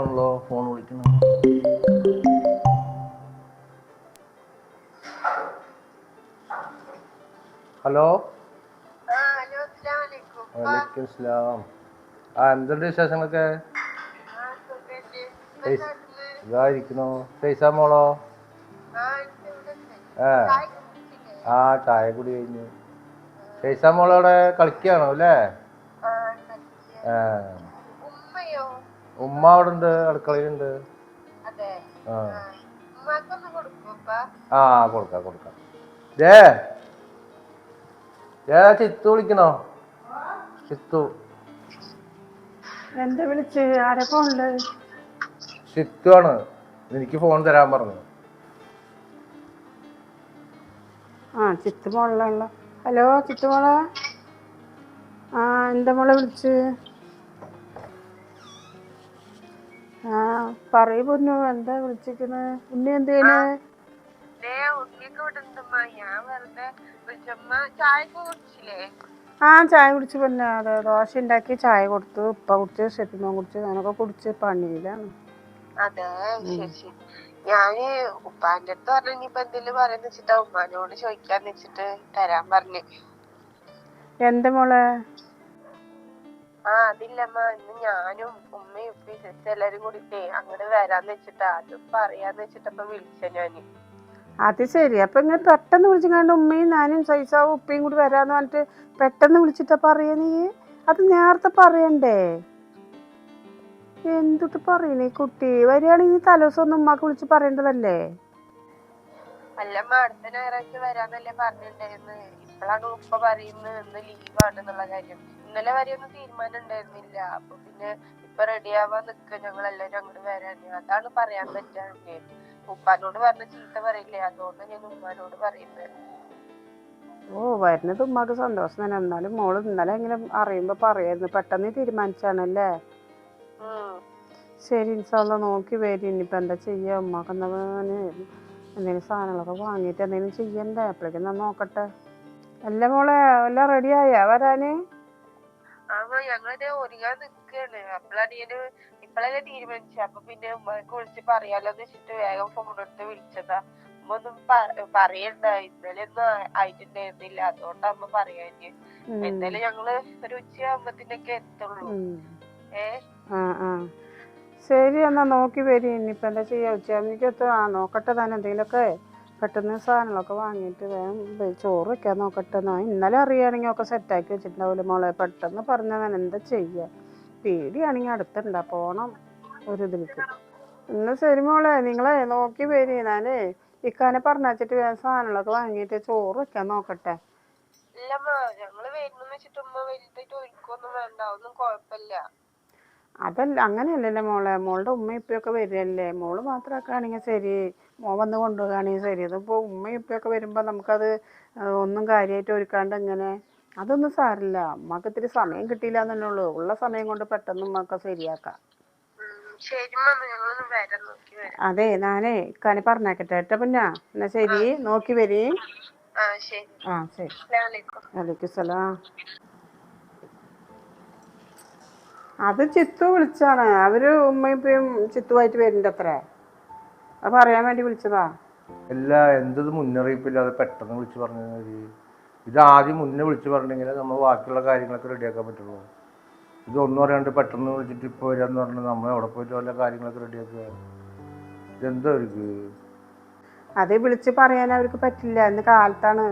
ആണല്ലോ ഫോൺ വിളിക്കുന്നത്. ഹലോ? വലൈക്കും സ്ലാം. ആ എന്തുണ്ട് വിശേഷങ്ങളൊക്കെ? ഇതായിരിക്കണോ പൈസ മോളോ? ഏ ആ. ചായ കുടി കഴിഞ്ഞു. പൈസ മോളവിടെ കളിക്കുകയാണോ അല്ലേ? ആ ഏ ഉമ്മ അവിടെ ഉണ്ട് അടുക്കളയിലുണ്ട് ആ. കൊടുക്കാം കൊടുക്കാം ഏ ഏ ചിത്തു വിളിക്കണോ? ചിത്തു. എന്താ വിളിച്ച്? ആരെ ഫോണിൽ? ചിത്തു ആണ് എനിക്ക് ഫോൺ തരാൻ പറഞ്ഞു. ആ ചിത്തു മോളിലുള്ള. ഹലോ ചിത്തു മോളെ. ആ എന്താ മോളെ വിളിച്ച്? ആ പറയൂ പൊന്നു എന്താ വിളിച്ചിരിക്കുന്നത് ഉണ്ണി എന്തേന് ദേ ഉണ്ണിയൊക്കെ ഇവിടെ ഉണ്ടമ്മ. ഞാൻ വെറുതെ വിളിച്ചമ്മ ചായ ഒക്കെ കുടിച്ചില്ലേ? ആ ചായ കുടിച്ച് പൊന്നു അതെ ദോശ ഉണ്ടാക്കി ചായ കൊടുത്തു. ഉപ്പ കുടിച്ച് ഷെപ്പിമോൻ കുടിച്ച് ഞാനൊക്കെ കുടിച്ച് പണിയിലാണ്. അതെ ശരി ശരി. ഞാൻ ഉപ്പാന്റെ അടുത്ത് പറഞ്ഞു ഇനിയിപ്പൊ എന്തെങ്കിലും പറയാന്ന് വെച്ചിട്ടാ ഉമ്മാനോട് ചോദിക്കാന്ന് വെച്ചിട്ട് തരാൻ പറഞ്ഞു. എന്താ മോളെ? ആ അതില്ലമ്മ. ഇന്ന് ഞാനും ഉമ്മയും ഉപ്പയും സിസ്റ്റർ എല്ലാരും കൂടിട്ടേ അങ്ങോട്ട് വരാന്ന് വെച്ചിട്ടാ. അത് പറയാന്ന് വെച്ചിട്ടപ്പൊ വിളിച്ച ഞാൻ. അത് ശരി. അപ്പൊ ഇങ്ങനെ പെട്ടെന്ന് വിളിച്ചിങ്ങാണ്ട് ഉമ്മയും ഞാനും സൈസാവും ഉപ്പയും കൂടി വരാന്ന് പറഞ്ഞിട്ട് പെട്ടെന്ന് വിളിച്ചിട്ടാ പറയാ നീ? അത് നേരത്തെ പറയണ്ടേ? എന്തുട്ട് പറയണേ കുട്ടി? വരികയാണെങ്കിൽ തലേദിവസം ഒന്ന് ഉമ്മാക്ക് വിളിച്ച് പറയേണ്ടതല്ലേ? അല്ലമ്മ അടുത്ത ഞായറാഴ്ച വരാന്നല്ലേ പറഞ്ഞിട്ടുണ്ടായിരുന്നു. ഇപ്പോഴാണ് ഉപ്പ പറയുന്നത് ഇന്ന് ലീവാണെന്നുള്ള കാര്യം. ഇന്നലെ വരെ ഒന്നും തീരുമാനം ഉണ്ടായിരുന്നില്ല അപ്പൊ പിന്നെ ഇപ്പൊ റെഡി ആവാൻ നിക്ക. ഞങ്ങൾ എല്ലാരും അങ്ങോട്ട് വരാന്. അതാണ് പറയാൻ പറ്റാതെ ഉപ്പാനോട് പറഞ്ഞ ചീത്ത പറയില്ലേ? അതുകൊണ്ട് ഞാൻ ഉമ്മാനോട് പറയുന്നത് ഓ വരുന്നത് ഉമ്മാക്ക് സന്തോഷം തന്നെ. എന്നാലും മോൾ ഇന്നലെ ഇങ്ങനെ അറിയുമ്പോ പറയായിരുന്നു. പെട്ടെന്ന് തീരുമാനിച്ചാണല്ലേ? ശരി ഇൻഷാല്ല നോക്കി വരും. ഇനിയിപ്പൊ എന്താ ചെയ്യാ? ഉമ്മാക്ക് എന്താ എന്തെങ്കിലും സാധനങ്ങളൊക്കെ വാങ്ങിയിട്ട് എന്തെങ്കിലും ചെയ്യണ്ടേ? അപ്പോഴേക്കും ഞാൻ നോക്കട്ടെ. അല്ല മോളെ എല്ലാം റെഡിയായാ വരാന്? അപ്പൊ ഞങ്ങളിത് ഒരുങ്ങാൻ നിക്കാണ് അപ്പളാണ് ഞാൻ ഇപ്പളല്ലേ തീരുമാനിച്ച. അപ്പൊ പിന്നെ ഉമ്മക്ക് വിളിച്ച് പറയാലോന്ന് വെച്ചിട്ട് വേഗം ഫോൺ എടുത്ത് വിളിച്ചതാ. ഉമ്മ ഒന്നും പറയണ്ട. ഇന്നലെ ഒന്നും ആയിട്ടുണ്ടായിരുന്നില്ല. അതുകൊണ്ടാ അമ്മ പറയാഞ്ഞ്. എന്തായാലും ഞങ്ങൾ ഒരു ഉച്ചയാകുമ്പത്തിനൊക്കെ എത്തുള്ളൂ. ഏ? ശരി എന്നാ നോക്കി വരി. ഇനിയിപ്പോ എന്താ ചെയ്യാ? ഉച്ചയാകുമ്പോഴേക്കത്ത് ആ നോക്കട്ടെ താൻ എന്തെങ്കിലുമൊക്കെ. പെട്ടെന്ന് സാധനങ്ങളൊക്കെ വാങ്ങിയിട്ട് വേഗം ചോറ് വെക്കാൻ നോക്കട്ടെ എന്നാ ഇന്നലെ അറിയുകയാണെങ്കിൽ ഒക്കെ സെറ്റാക്കി വെച്ചിട്ടുണ്ടാവില്ല മോളെ? പെട്ടെന്ന് പറഞ്ഞ ഞാൻ എന്താ ചെയ്യുക പേടിയാണെങ്കിൽ അടുത്തുണ്ടാ. പോണം ഒരു ഇതിലേക്ക്. എന്നാ ശരി മോളെ നിങ്ങളെ നോക്കി വരി ഞാനേ ഇക്കാനെ പറഞ്ഞിട്ട് വേഗം സാധനങ്ങളൊക്കെ വാങ്ങിയിട്ട് ചോറ് വെക്കാൻ നോക്കട്ടെ. ഇല്ലമ്മ ഞങ്ങൾ വരുന്നു വെച്ചിട്ട് ഉമ്മ വലുതായിട്ട് ഒരുക്കൊന്നും വേണ്ട. ഒന്നും കുഴപ്പമില്ല. അതല്ല അങ്ങനെയല്ലല്ലോ മോളെ. മോളുടെ ഉമ്മ ഇപ്പയൊക്കെ വരികയല്ലേ. മോൾ മാത്രമാക്കുകയാണെങ്കിൽ ശരി. മോൻ വന്ന് കൊണ്ടുപോകുകയാണെങ്കിൽ ശരി. ഇതിപ്പോൾ ഉമ്മ ഇപ്പയൊക്കെ വരുമ്പോൾ നമുക്കത് ഒന്നും കാര്യമായിട്ട് ഒരുക്കാണ്ട് എങ്ങനെ? അതൊന്നും സാരില്ല ഉമ്മക്ക് ഇത്തിരി സമയം കിട്ടിയില്ല എന്നല്ലേ ഉള്ളൂ. ഉള്ള സമയം കൊണ്ട് പെട്ടെന്ന് ഉമ്മക്ക് ശരിയാക്കാം. അതെ ഞാനേ ഇക്കാനെ പറഞ്ഞേക്കട്ടെ. ഏട്ടാ പിന്നെ? എന്നാ ശരി. നോക്കി വരീ. ആ ശരി. ആ ശരി. അസ്സലാമലൈക്കും വലൈക്കും സലാം അത് ചിത്തു വിളിച്ചാണ്. അവർ ഉമ്മയും ഇപ്പയും ചിത്തുവായിട്ട് വരുന്നുണ്ട് അത്രേ അത് പറയാൻ വേണ്ടി വിളിച്ചതാ. അല്ല എന്തത് മുന്നറിയിപ്പില്ലാതെ പെട്ടെന്ന് വിളിച്ചു പറഞ്ഞു ഇത് ആദ്യം മുന്നേ വിളിച്ചു പറഞ്ഞെങ്കിലേ നമ്മൾ ബാക്കിയുള്ള കാര്യങ്ങളൊക്കെ റെഡിയാക്കാൻ പറ്റുള്ളൂ. ഇത് ഒന്നും അറിയാണ്ട് പെട്ടെന്ന് വിളിച്ചിട്ട് ഇപ്പോൾ വരാന്ന് പറഞ്ഞാൽ നമ്മൾ എവിടെ പോയിട്ട് വല്ല കാര്യങ്ങളൊക്കെ റെഡിയാക്കുക. ഇതെന്താ അവർക്ക്? അത് വിളിച്ച് പറയാൻ അവർക്ക് പറ്റില്ല. ഇന്ന് കാലത്താണ്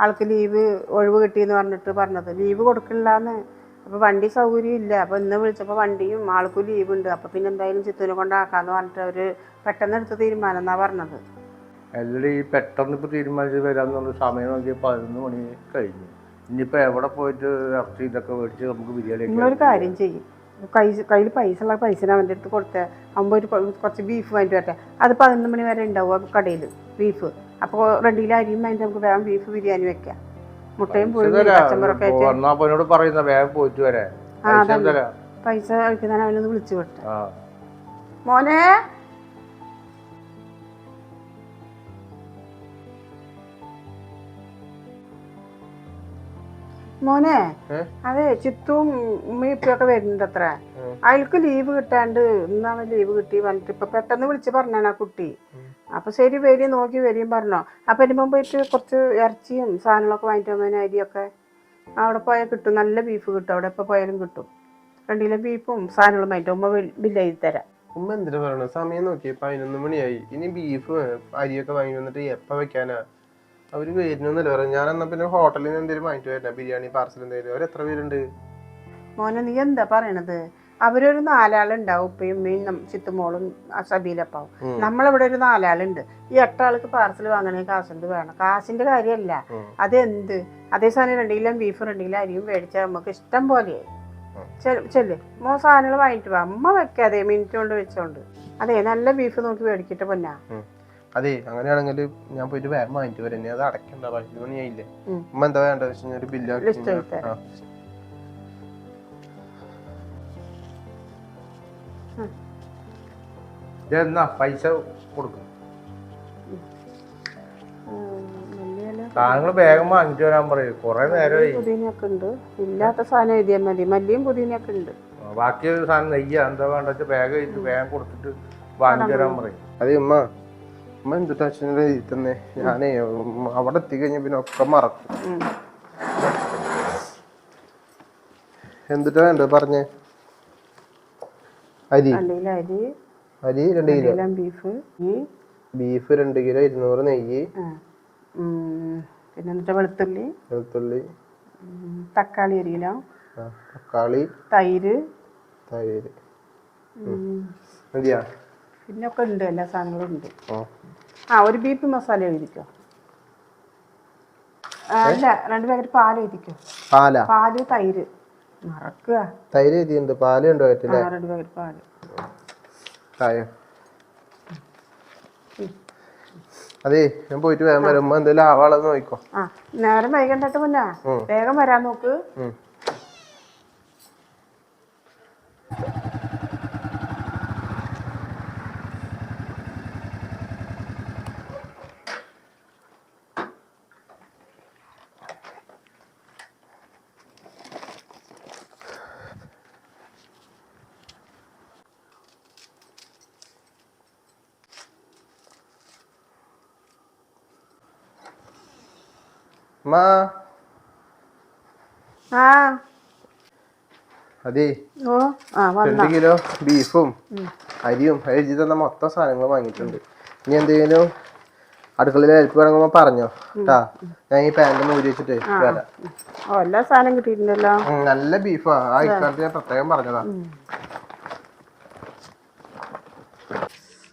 ആൾക്ക് ലീവ് ഒഴിവ് കിട്ടിയെന്ന് പറഞ്ഞിട്ട് പറഞ്ഞത്. ലീവ് കൊടുക്കണില്ലാന്ന് അപ്പോൾ വണ്ടി സൗകര്യം ഇല്ല അപ്പോൾ ഇന്ന് വിളിച്ചപ്പോൾ വണ്ടിയും ആൾക്കും ലീവുണ്ട്. അപ്പോൾ പിന്നെ എന്തായാലും ചിത്തൂനെ കൊണ്ടാക്കാമെന്ന് പറഞ്ഞിട്ട് അവർ പെട്ടെന്ന് എടുത്ത തീരുമാനം എന്നാണ് പറഞ്ഞത്. അല്ലെങ്കിൽ ഈ പെട്ടെന്ന് ഇപ്പോൾ തീരുമാനിച്ച് വരാമെന്നുള്ള സമയം നോക്കി പതിനൊന്ന് മണി കഴിഞ്ഞു. ഇനിയിപ്പോൾ എവിടെ പോയിട്ട് ഇറച്ചി ഇതൊക്കെ മേടിച്ച് നമുക്ക് ബിരിയാണി നിങ്ങളൊരു കാര്യം ചെയ്യും. കൈ കയ്യിൽ പൈസ ഉള്ള പൈസ അവന്റെ അടുത്ത് കൊടുത്തേ. അവൻ ഒരു കുറച്ച് ബീഫ് വാങ്ങിട്ട് വരട്ടെ. അത് പതിനൊന്ന് മണി വരെ ഉണ്ടാവും കടയിൽ ബീഫ്. അപ്പോൾ റെഡിയിൽ അരിയും വാങ്ങിയിട്ട് നമുക്ക് വേഗം ബീഫ് ബിരിയാണി വെക്കാം. മുട്ടയും പുഴുങ്ങി പച്ചമ്പറൊക്കെ ആയിട്ട്. വന്നാ അപ്പോൾ എന്നോട് പറയുന്ന വേഗം പോയിട്ട് വരാം. ആ, പൈസ കഴിക്കുന്നതിന് അവനൊന്ന് വിളിച്ചു വിട്ടെ. മോനെ. മോനെ? അതെ ചിത്തും ഉമ്മയും ഒക്കെ വരുന്നുണ്ട് അത്ര അയാൾക്ക് ലീവ് കിട്ടാണ്ട് ഇന്നാണ് ലീവ് കിട്ടി വന്നിട്ട് ഇപ്പൊ പെട്ടെന്ന് വിളിച്ച് പറഞ്ഞാണ് ആ കുട്ടി. അപ്പൊ ശരി വരി നോക്കി വരികയും പറഞ്ഞോ. അപ്പോൾ അതിന് മുമ്പ് പോയിട്ട് കുറച്ച് ഇറച്ചിയും സാധനങ്ങളൊക്കെ വാങ്ങിട്ട് വന്നതിന് അരിയൊക്കെ അവിടെ പോയാൽ കിട്ടും. നല്ല ബീഫ് കിട്ടും അവിടെ. എപ്പോൾ പോയാലും കിട്ടും. രണ്ട് കിലോ ബീഫും സാധനങ്ങളും വാങ്ങിട്ട് ഉമ്മ ബില്ല് എഴുതി തരാം. ഉമ്മ എന്തിനാ പറയണ? സമയം നോക്കി പതിനൊന്ന് മണിയായി. ഇനി ബീഫ് അരിയൊക്കെ വാങ്ങി വന്നിട്ട് എപ്പ വെക്കാനാ? അവർ വരുന്നൊന്നല്ല പറഞ്ഞു ഞാൻ എന്നാൽ പിന്നെ ഹോട്ടലിൽ നിന്ന് എന്തെങ്കിലും വാങ്ങിട്ട് വരണ ബിരിയാണി പാർസൽ എന്തെങ്കിലും അവർ എത്ര പേരുണ്ട്? മോനെ നീ എന്താ പറയണത്? അവരൊരു നാലാളുണ്ടാവും ഉപ്പയും ഉമ്മയും ചിത്തുമോളും സബീലപ്പാവും. നമ്മളിവിടെ ഒരു നാലാളുണ്ട്. ഈ എട്ടാൾക്ക് പാർസൽ വാങ്ങണേ കാശുണ്ട് വേണം. കാശിന്റെ കാര്യമല്ല. അതെന്ത്? അതേ സാധനം രണ്ട് കിലോ ബീഫ് രണ്ട് കിലോ അരിയും മേടിച്ചാൽ നമുക്ക് ഇഷ്ടം പോലെ. ചെല്ല്. മോ സാധനങ്ങൾ വാങ്ങിട്ട് വാ. അമ്മ വെക്കാതെ മിനിറ്റ് കൊണ്ട് വെച്ചോണ്ട്. അതെ നല്ല ബീഫ് നോക്കി മേടിക്കട്ടെ പൊന്നാ. അതെ അങ്ങനെയാണെങ്കിൽ ഞാൻ പോയിട്ട് വേറെ വാങ്ങിട്ട് വരാം. അത് അടക്കണ്ട പതിനൊന്ന് മണിയായില്ലേ? അമ്മ എന്താ വേണ്ടത് വെച്ച് കഴിഞ്ഞാൽ ഒരു ബില്ല് എന്നാ പൈസ കൊടുക്കും. സാധനങ്ങൾ വേഗം വാങ്ങിച്ചു വരാൻ പറയും. കുറെ നേരമായി പുതിനൊക്കെ ഉണ്ട്. ഇല്ലാത്ത സാധനം എഴുതിയാൽ മതി. മല്ലിയും പുതിനൊക്കെ ഉണ്ട്. ബാക്കി സാധനം നെയ്യ. എന്താ വേണ്ട വെച്ചാൽ വേഗം വേഗം കൊടുത്തിട്ട് വാങ്ങിച്ചു തരാൻ പറയും. അതെ ഉമ്മ ഉമ്മ എന്തിട്ടാ അച്ഛനെ എഴുതി തന്നെ ഞാനേ അവിടെ എത്തിക്കഴിഞ്ഞ പിന്നെ ഒക്കെ മറക്കും. എന്തിട്ടാ വേണ്ടത് പറഞ്ഞേ? അരി. അരി. അരി രണ്ട് കിലോ. ബീഫ് ബീഫ് രണ്ട് കിലോ ഇരുന്നൂറ് നെയ്യ്. പിന്നെ എന്നിട്ട് വെളുത്തുള്ളി. വെളുത്തുള്ളി. തക്കാളി ഒരു കിലോ. തക്കാളി. തൈര്. തൈര്. മതിയാ? പിന്നെ ഒക്കെ ഉണ്ട് എല്ലാ സാധനങ്ങളും ഉണ്ട്. ആ ഒരു ബീഫ് മസാല എഴുതിക്കോ? അല്ല രണ്ട് പാക്കറ്റ് പാൽ എഴുതിക്കോ? പാലാ? പാൽ തൈര്. മറക്കുക തൈര് എഴുതിയുണ്ട് പാൽ രണ്ട് പാക്കറ്റ് പാൽ. ചായ അതെ ഞാൻ പോയിട്ട് വേഗം വരുമ്പോ എന്തെങ്കിലും ആവാളെന്ന് നോക്കോ ആ നേരം വൈകണ്ടട്ട് മുന്നാ വേഗം വരാൻ നോക്ക്. അമ്മാ ആ. അതെ. ഓ ആ രണ്ട് കിലോ ബീഫും അരിയും അരിജി തന്ന മൊത്തം സാധനങ്ങൾ വാങ്ങിയിട്ടുണ്ട്. ഇനി എന്തെങ്കിലും അടുക്കളയിൽ അരിപ്പ് വേണമെങ്കിൽ പറഞ്ഞോ. കേട്ടാ ഞാൻ ഈ പാന്റ് മൂരി വെച്ചിട്ട് വരാം. ഓ എല്ലാ സാധനം കിട്ടിയിട്ടുണ്ടല്ലോ ഉം, നല്ല ബീഫാ. ആ ഇക്കാലത്ത് ഞാൻ പ്രത്യേകം പറഞ്ഞതാ.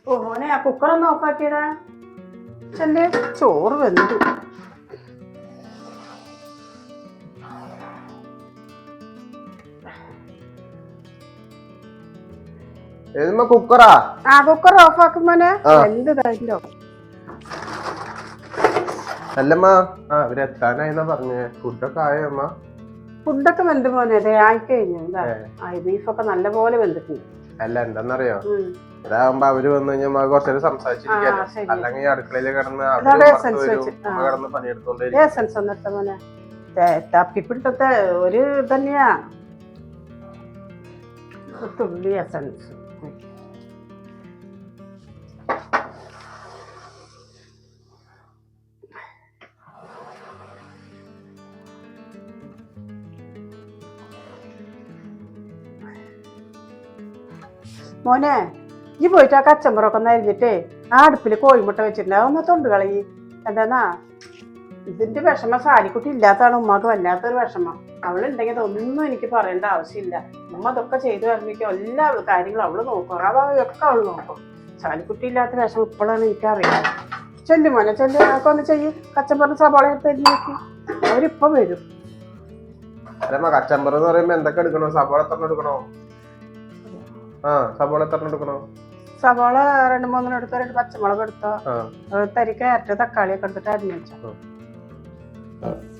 ഓ മോനെ ആ കുക്കർ ഒന്ന് ഓഫാക്കിയടാ ചെല്ലേ. ചോറ് വെന്തു. കുക്കറാ? ആ കുക്കർ ഓഫ് മോനെ. ആ. എന്ത് തരല്ലോ അല്ലമ്മ ആ അവരെത്താനായിന്നാ പറഞ്ഞേ. ഫുഡൊക്കെ ആയോ അമ്മ ഫുഡൊക്കെ വെന്ത് മോനെ അതെ ആയിക്കഴിഞ്ഞു. ഇതാ ഏ. ആ നല്ലപോലെ വെന്തിട്ടുണ്ട്. അല്ല എന്താന്നറിയോ? ഉം. ഇതാകുമ്പോ അവർ വന്നു കഴിഞ്ഞാൽ നമുക്ക് കുറച്ചേരം സംസാരിച്ചിരിക്കാലോ. അല്ലെങ്കിൽ അടുക്കളയിൽ കിടന്ന്. കിടന്ന് തപ്പിപ്പിടുത്തത്തെ ഒരു തന്നെയാ തുള്ളി എസൻസ് മോനെ ഈ പോയിട്ട് ആ കച്ചമ്പറൊക്കെ ഒന്ന് ആ അടുപ്പിൽ കോഴിമുട്ട വെച്ചിട്ടുണ്ടാവും ഒന്ന് തൊണ്ട് കളയി. എന്താന്നാ? ഇതിന്റെ വിഷമം സാരിക്കുട്ടി ഇല്ലാത്തതാണ് ഉമ്മാക്ക് വല്ലാത്തൊരു വിഷമം. അവളുണ്ടെങ്കിൽ അതൊന്നും എനിക്ക് പറയേണ്ട ആവശ്യമില്ല. ഉമ്മ അതൊക്കെ ചെയ്തു വരുമ്പോഴേക്കും എല്ലാ കാര്യങ്ങളും അവൾ നോക്കും. ആ ഭാഗമൊക്കെ അവൾ നോക്കും. സാരിക്കുട്ടി ഇല്ലാത്ത വിഷമം ഇപ്പോഴാണ് എനിക്കറിയാം. ചെല്ലു മോനെ ചെല്ലു. അതൊക്കെ ഒന്ന് ചെയ്യ്. കച്ചമ്പറിന് സവാള എടുത്ത് അവരിപ്പം വരും. അല്ലമ്മ കച്ചമ്പർ എന്ന് പറയുമ്പോ എന്തൊക്കെ എടുക്കണോ? സവാള എത്ര എടുക്കണോ? ആ സവാള എത്ര എടുക്കണോ? സവാള രണ്ട് മൂന്നെണ്ണം എടുത്തോ? രണ്ട് പച്ചമുളക് എടുത്തോ? തരി തക്കാളിയൊക്കെ എടുത്തിട്ട് അരിഞ്ഞു വെച്ചോ. ആ.